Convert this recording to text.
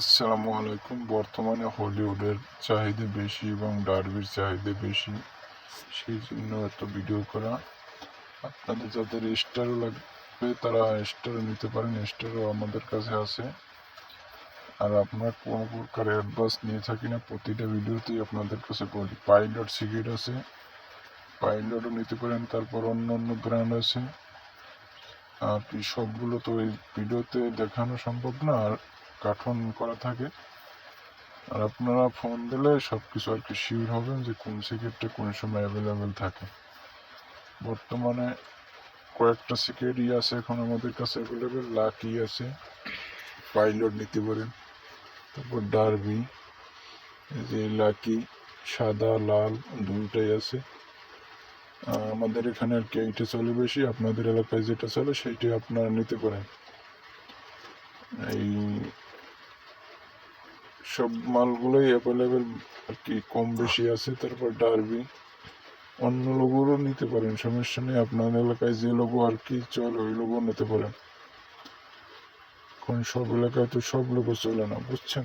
আসসালামু আলাইকুম। বর্তমানে হলিউডের চাহিদা বেশি এবং ডার্বির চাহিদা বেশি। সেই জন্য এত ভিডিও করা। আপনাদের যাদের স্টারও লাগবে, তারা স্টারও নিতে পারেন। স্টারও আমাদের কাছে আছে। আর আপনার কোনো প্রকার অ্যাডভান্স নিয়ে থাকি না। প্রতিটা ভিডিওতেই আপনাদের কাছে বলি। পাইলট সিগারেট আছে। পাইলটও নিতে পারেন। তারপর অন্য অন্য ব্র্যান্ড আছে। আর সবগুলো তো এই ভিডিওতে দেখানো সম্ভব না। আর কার্টুন করা থাকে। আর আপনারা ফোন দিলে সব কিছু আর কি শিওর হবেন যে কোন সিগারেটটা কোন সময় অ্যাভেলেবেল থাকে। বর্তমানে কয়েকটা সিগারেটই আছে এখন আমাদের কাছে অ্যাভেলেবেল লাকি আছে পাইলট নিতে পারেন। তারপর ডারবি যে লাকি সাদা, লাল, দুইটাই আছে। আমাদের এখানে আর কি এইটা চলে বেশি, আপনাদের এলাকায় যেটা চলে সেইটাই আপনারা নিতে পারেন। এই সব মালগুলোই অ্যাভেলেবেল আর কি কম বেশি আছে, তারপর ডারবি অন্য লোগোরও নিতে পারেন, সমস্যা নেই, আপনার এলাকায় যে লোগো আর কি চলে, ওই লোগো নিতে পারেন। এখন সব এলাকায় তো সব লোগো চলে না, বুঝছেন?